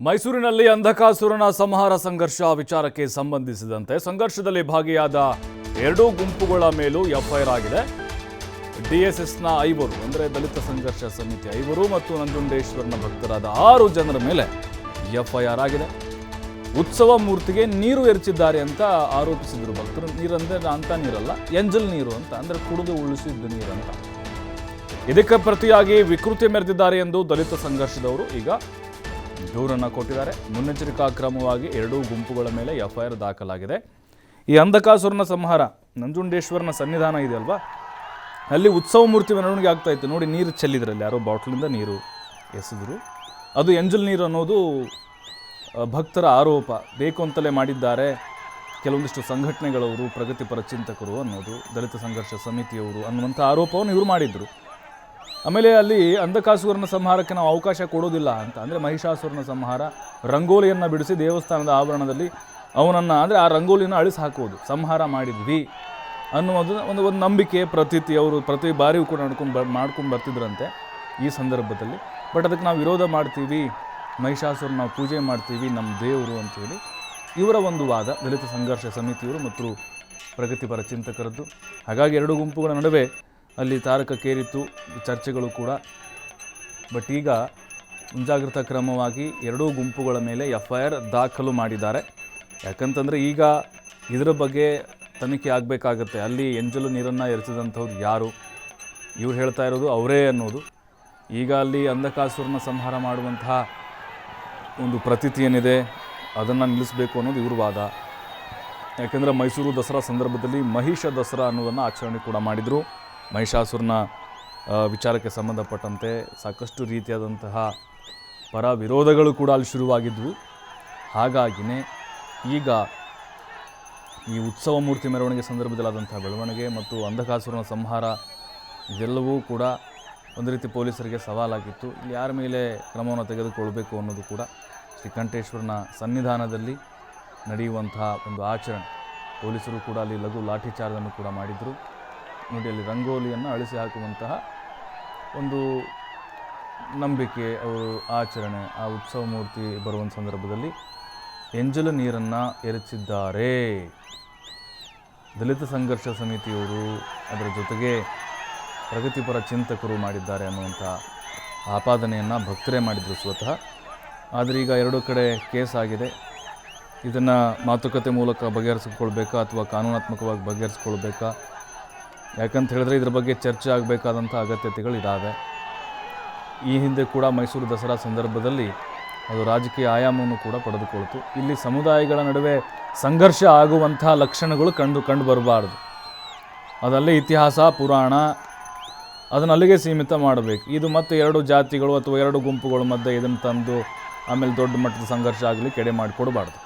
ಮೈಸೂರಿನಲ್ಲಿ ಅಂಧಕಾಸುರನ ಸಂಹಾರ ಸಂಘರ್ಷ ವಿಚಾರಕ್ಕೆ ಸಂಬಂಧಿಸಿದಂತೆ ಸಂಘರ್ಷದಲ್ಲಿ ಭಾಗಿಯಾದ ಎರಡೂ ಗುಂಪುಗಳ ಮೇಲೂ ಎಫ್ಐಆರ್ ಆಗಿದೆ. ಡಿಎಸ್ಎಸ್ನ ಐವರು, ಅಂದರೆ ದಲಿತ ಸಂಘರ್ಷ ಸಮಿತಿ ಐವರು ಮತ್ತು ನಂಜುಂಡೇಶ್ವರನ ಭಕ್ತರಾದ ಆರು ಜನರ ಮೇಲೆ ಎಫ್ಐಆರ್ ಆಗಿದೆ. ಉತ್ಸವ ಮೂರ್ತಿಗೆ ನೀರು ಎರಚಿದ್ದಾರೆ ಅಂತ ಆರೋಪಿಸಿದರು ಭಕ್ತರು. ನೀರಂದ್ರೆ ಅಂತ ನೀರಲ್ಲ, ಎಂಜಲ್ ನೀರು ಅಂತ, ಅಂದರೆ ಕುಡಿದು ಉಳಿಸಿದ್ದ ನೀರಂತ ಇದಕ್ಕೆ ಪ್ರತಿಯಾಗಿ ವಿಕೃತಿ ಮೆರೆದಿದ್ದಾರೆ ಎಂದು ದಲಿತ ಸಂಘರ್ಷದವರು ಈಗ ದೂರನ್ನು ಕೊಟ್ಟಿದ್ದಾರೆ. ಮುನ್ನೆಚ್ಚರಿಕಾ ಕ್ರಮವಾಗಿ ಎರಡೂ ಗುಂಪುಗಳ ಮೇಲೆ ಎಫ್ಐಆರ್ ದಾಖಲಾಗಿದೆ. ಈ ಅಂಧಕಾಸುರನ ಸಂಹಾರ ನಂಜುಂಡೇಶ್ವರನ ಸನ್ನಿಧಾನ ಇದೆಯಲ್ವಾ ಅಲ್ಲಿ ಉತ್ಸವ ಮೂರ್ತಿ ಮೆರವಣಿಗೆ ಆಗ್ತಾ ಇತ್ತು. ನೋಡಿ, ನೀರು ಚೆಲ್ಲಿದ್ರಲ್ಲಿ ಯಾರೋ ಬಾಟ್ಲಿಂದ ನೀರು ಎಸೆದರು. ಅದು ಎಂಜಲ್ ನೀರು ಅನ್ನೋದು ಭಕ್ತರ ಆರೋಪ. ಬೇಕು ಅಂತಲೇ ಮಾಡಿದ್ದಾರೆ ಕೆಲವೊಂದಿಷ್ಟು ಸಂಘಟನೆಗಳವರು, ಪ್ರಗತಿಪರ ಚಿಂತಕರು ಅನ್ನೋದು, ದಲಿತ ಸಂಘರ್ಷ ಸಮಿತಿಯವರು ಅನ್ನುವಂಥ ಆರೋಪವನ್ನು ಇವರು ಮಾಡಿದ್ರು. ಆಮೇಲೆ ಅಲ್ಲಿ ಅಂಧಕಾಸುರನ ಸಂಹಾರಕ್ಕೆ ನಾವು ಅವಕಾಶ ಕೊಡೋದಿಲ್ಲ ಅಂತ. ಅಂದರೆ ಮಹಿಷಾಸುರನ ಸಂಹಾರ, ರಂಗೋಲಿಯನ್ನು ಬಿಡಿಸಿ ದೇವಸ್ಥಾನದ ಆವರಣದಲ್ಲಿ ಅವನನ್ನು, ಅಂದರೆ ಆ ರಂಗೋಲಿನ ಅಳಿಸಿ ಹಾಕೋದು ಸಂಹಾರ ಮಾಡಿದ್ವಿ ಅನ್ನುವುದು ಒಂದು ಒಂದು ನಂಬಿಕೆ, ಪ್ರತೀತಿ, ಅವರು ಪ್ರತಿ ಬಾರಿಯೂ ಕೂಡ ನಡ್ಕೊಂಡು ಬ, ಮಾಡ್ಕೊಂಡು ಬರ್ತಿದ್ರಂತೆ ಈ ಸಂದರ್ಭದಲ್ಲಿ. ಬಟ್ ಅದಕ್ಕೆ ನಾವು ವಿರೋಧ ಮಾಡ್ತೀವಿ, ಮಹಿಷಾಸುರನ ನಾವು ಪೂಜೆ ಮಾಡ್ತೀವಿ, ನಮ್ಮ ದೇವರು ಅಂತೇಳಿ. ಇವರ ಒಂದು ವಾದ, ದಲಿತ ಸಂಘರ್ಷ ಸಮಿತಿಯವರು ಮತ್ತು ಪ್ರಗತಿಪರ ಚಿಂತಕರದ್ದು. ಹಾಗಾಗಿ ಎರಡು ಗುಂಪುಗಳ ನಡುವೆ ಅಲ್ಲಿ ತಾರಕಕ್ಕೇರಿತ್ತು ಚರ್ಚೆಗಳು ಕೂಡ. ಬಟ್ ಈಗ ಮುಂಜಾಗ್ರತಾ ಕ್ರಮವಾಗಿ ಎರಡೂ ಗುಂಪುಗಳ ಮೇಲೆ ಎಫ್ ಐ ಆರ್ ದಾಖಲು ಮಾಡಿದ್ದಾರೆ. ಯಾಕಂತಂದರೆ ಈಗ ಇದರ ಬಗ್ಗೆ ತನಿಖೆ ಆಗಬೇಕಾಗತ್ತೆ. ಅಲ್ಲಿ ಎಂಜಲು ನೀರನ್ನು ಎರಚಿದಂಥವ್ರು ಯಾರು? ಇವ್ರು ಹೇಳ್ತಾ ಇರೋದು ಅವರೇ ಅನ್ನೋದು. ಈಗ ಅಲ್ಲಿ ಅಂಧಕಾಸುರನ ಸಂಹಾರ ಮಾಡುವಂತಹ ಒಂದು ಪ್ರತೀತಿ ಏನಿದೆ, ಅದನ್ನು ನಿಲ್ಲಿಸಬೇಕು ಅನ್ನೋದು ಇವ್ರ ವಾದ. ಯಾಕೆಂದರೆ ಮೈಸೂರು ದಸರಾ ಸಂದರ್ಭದಲ್ಲಿ ಮಹಿಷ ದಸರಾ ಅನ್ನೋದನ್ನು ಆಚರಣೆ ಕೂಡ ಮಾಡಿದರು. ಮಹಿಷಾಸುರನ ವಿಚಾರಕ್ಕೆ ಸಂಬಂಧಪಟ್ಟಂತೆ ಸಾಕಷ್ಟು ರೀತಿಯಾದಂತಹ ಪರ ವಿರೋಧಗಳು ಕೂಡ ಅಲ್ಲಿ ಶುರುವಾಗಿದ್ವು. ಹಾಗಾಗಿನೇ ಈಗ ಈ ಉತ್ಸವ ಮೂರ್ತಿ ಮೆರವಣಿಗೆ ಸಂದರ್ಭದಲ್ಲಾದಂತಹ ಬೆಳವಣಿಗೆ ಮತ್ತು ಅಂಧಕಾಸುರನ ಸಂಹಾರ ಇದೆಲ್ಲವೂ ಕೂಡ ಒಂದು ರೀತಿ ಪೊಲೀಸರಿಗೆ ಸವಾಲಾಗಿತ್ತು. ಇಲ್ಲಿ ಯಾರ ಮೇಲೆ ಕ್ರಮವನ್ನು ತೆಗೆದುಕೊಳ್ಬೇಕು ಅನ್ನೋದು ಕೂಡ ಶ್ರೀಕಂಠೇಶ್ವರನ ಸನ್ನಿಧಾನದಲ್ಲಿ ನಡೆಯುವಂತಹ ಒಂದು ಆಚರಣೆ. ಪೊಲೀಸರು ಕೂಡ ಅಲ್ಲಿ ಲಘು ಲಾಠಿಚಾರ್ಜನ್ನು ಕೂಡ ಮಾಡಿದರು. ನೋಡಿ ಅಲ್ಲಿ ರಂಗೋಲಿಯನ್ನು ಅಳಿಸಿ ಹಾಕುವಂತಹ ಒಂದು ನಂಬಿಕೆ, ಅವರು ಆಚರಣೆ, ಆ ಉತ್ಸವ ಮೂರ್ತಿ ಬರುವಂಥ ಸಂದರ್ಭದಲ್ಲಿ ಎಂಜಲು ನೀರನ್ನು ಎರಚಿದ್ದಾರೆ. ದಲಿತ ಸಂಘರ್ಷ ಸಮಿತಿಯವರು ಅದರ ಜೊತೆಗೆ ಪ್ರಗತಿಪರ ಚಿಂತಕರು ಮಾಡಿದ್ದಾರೆ ಅನ್ನುವಂಥ ಆಪಾದನೆಯನ್ನು ಭಕ್ತರೇ ಮಾಡಿದರು ಸ್ವತಃ. ಆದರೆ ಈಗ ಎರಡು ಕಡೆ ಕೇಸ್ ಆಗಿದೆ. ಇದನ್ನು ಮಾತುಕತೆ ಮೂಲಕ ಬಗೆಹರಿಸಿಕೊಳ್ಬೇಕಾ ಅಥವಾ ಕಾನೂನಾತ್ಮಕವಾಗಿ ಬಗೆಹರಿಸ್ಕೊಳ್ಬೇಕಾ? ಯಾಕಂತ ಹೇಳಿದ್ರೆ ಇದ್ರ ಬಗ್ಗೆ ಚರ್ಚೆ ಆಗಬೇಕಾದಂಥ ಅಗತ್ಯತೆಗಳು ಇದ್ದಾವೆ ಈ ಹಿಂದೆ ಕೂಡ ಮೈಸೂರು ದಸರಾ ಸಂದರ್ಭದಲ್ಲಿ ಅದು ರಾಜಕೀಯ ಆಯಾಮವನ್ನು ಕೂಡ ಪಡೆದುಕೊಳ್ತು. ಇಲ್ಲಿ ಸಮುದಾಯಗಳ ನಡುವೆ ಸಂಘರ್ಷ ಆಗುವಂತಹ ಲಕ್ಷಣಗಳು ಕಂಡು ಕಂಡು ಬರಬಾರ್ದು. ಅದಲ್ಲೇ ಇತಿಹಾಸ, ಪುರಾಣ ಅದನ್ನು ಅಲ್ಲಿಗೆ ಸೀಮಿತ ಮಾಡಬೇಕು. ಇದು ಮತ್ತೆ ಎರಡು ಜಾತಿಗಳು ಅಥವಾ ಎರಡು ಗುಂಪುಗಳ ಮಧ್ಯೆ ಇದನ್ನು ತಂದು ಆಮೇಲೆ ದೊಡ್ಡ ಮಟ್ಟದ ಸಂಘರ್ಷ ಆಗಲಿ ಕೆಡೆ ಮಾಡಿಕೊಡಬಾರ್ದು.